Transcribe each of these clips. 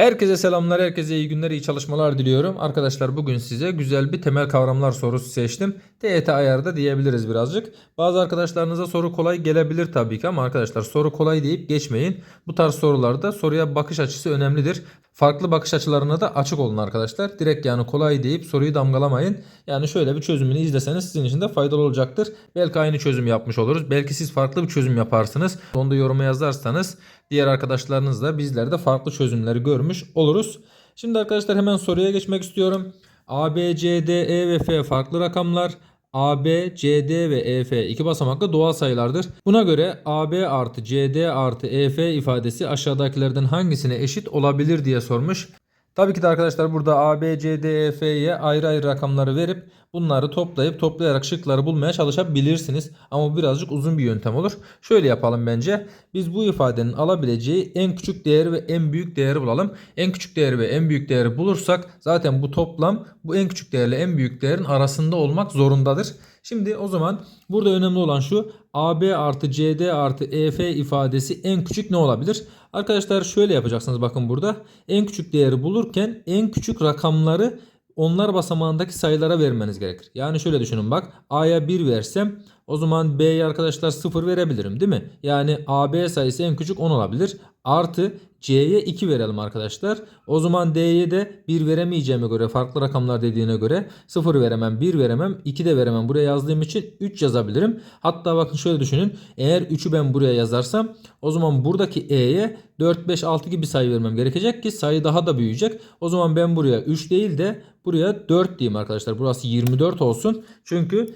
Herkese selamlar, herkese iyi günler, iyi çalışmalar diliyorum. Arkadaşlar bugün size güzel bir temel kavramlar sorusu seçtim. TET ayarda diyebiliriz birazcık. Bazı arkadaşlarınıza soru kolay gelebilir tabii ki ama arkadaşlar soru kolay deyip geçmeyin. Bu tarz sorularda soruya bakış açısı önemlidir. Farklı bakış açılarına da açık olun arkadaşlar. Direkt yani kolay deyip soruyu damgalamayın. Yani şöyle bir çözümünü izleseniz sizin için de faydalı olacaktır. Belki aynı çözüm yapmış oluruz. Belki siz farklı bir çözüm yaparsınız. Onu da yoruma yazarsanız diğer arkadaşlarınız da bizler de farklı çözümleri görmüş oluruz. Şimdi arkadaşlar hemen soruya geçmek istiyorum. A, B, C, D, E ve F farklı rakamlar. AB, CD ve EF iki basamaklı doğal sayılardır. Buna göre AB artı CD artı EF ifadesi aşağıdakilerden hangisine eşit olabilir diye sormuş. Tabii ki de arkadaşlar burada A, B, C, D, E, F'ye ayrı ayrı rakamları verip bunları toplayıp toplayarak şıkları bulmaya çalışabilirsiniz. Ama bu birazcık uzun bir yöntem olur. Şöyle yapalım bence. Biz bu ifadenin alabileceği en küçük değeri ve en büyük değeri bulalım. En küçük değeri ve en büyük değeri bulursak zaten bu toplam bu en küçük değerle en büyük değerin arasında olmak zorundadır. Şimdi o zaman burada önemli olan şu AB artı CD artı EF ifadesi en küçük ne olabilir? Arkadaşlar şöyle yapacaksınız bakın burada. En küçük değeri bulurken en küçük rakamları onlar basamağındaki sayılara vermeniz gerekir. Yani şöyle düşünün bak A'ya 1 versem o zaman B'ye arkadaşlar 0 verebilirim değil mi? Yani AB sayısı en küçük 10 olabilir. Artı C'ye 2 verelim arkadaşlar. O zaman D'ye de 1 veremeyeceğime göre farklı rakamlar dediğine göre 0 veremem 1 veremem 2 de veremem. Buraya yazdığım için 3 yazabilirim. Hatta bakın şöyle düşünün. Eğer 3'ü ben buraya yazarsam o zaman buradaki E'ye 4, 5, 6 gibi sayı vermem gerekecek ki sayı daha da büyüyecek. O zaman ben buraya 3 değil de buraya 4 diyeyim arkadaşlar. Burası 24 olsun. Çünkü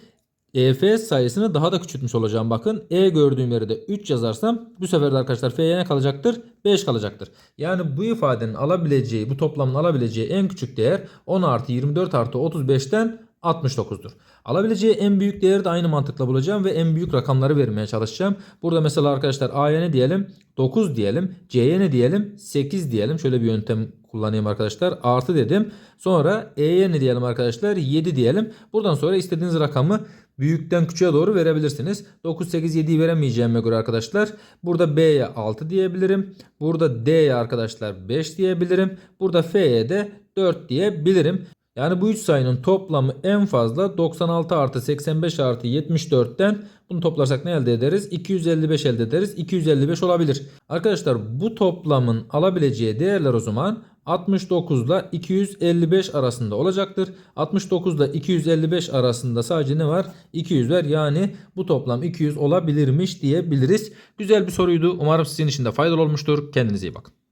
EF sayısını daha da küçültmüş olacağım. Bakın E gördüğüm yere de 3 yazarsam bu sefer de arkadaşlar F'ye ne kalacaktır? 5 kalacaktır. Yani bu ifadenin alabileceği, bu toplamın alabileceği en küçük değer 10 artı 24 artı 35'ten 69'dur. Alabileceği en büyük değeri de aynı mantıkla bulacağım ve en büyük rakamları vermeye çalışacağım. Burada mesela arkadaşlar A'ya ne diyelim? 9 diyelim. C'ye ne diyelim? 8 diyelim. Şöyle bir yöntem kullanayım arkadaşlar. Artı dedim. Sonra E'ye ne diyelim arkadaşlar? 7 diyelim. Buradan sonra istediğiniz rakamı büyükten küçüğe doğru verebilirsiniz. 9, 8, 7'yi veremeyeceğime göre arkadaşlar burada B'ye 6 diyebilirim. Burada D'ye arkadaşlar 5 diyebilirim. Burada F'ye de 4 diyebilirim. Yani bu üç sayının toplamı en fazla 96 artı 85 artı 74'ten bunu toplarsak ne elde ederiz? 255 elde ederiz. 255 olabilir. Arkadaşlar bu toplamın alabileceği değerler o zaman 69 ile 255 arasında olacaktır. 69 ile 255 arasında sadece ne var? 200 var. Yani bu toplam 200 olabilirmiş diyebiliriz. Güzel bir soruydu. Umarım sizin için de faydalı olmuştur. Kendinize iyi bakın.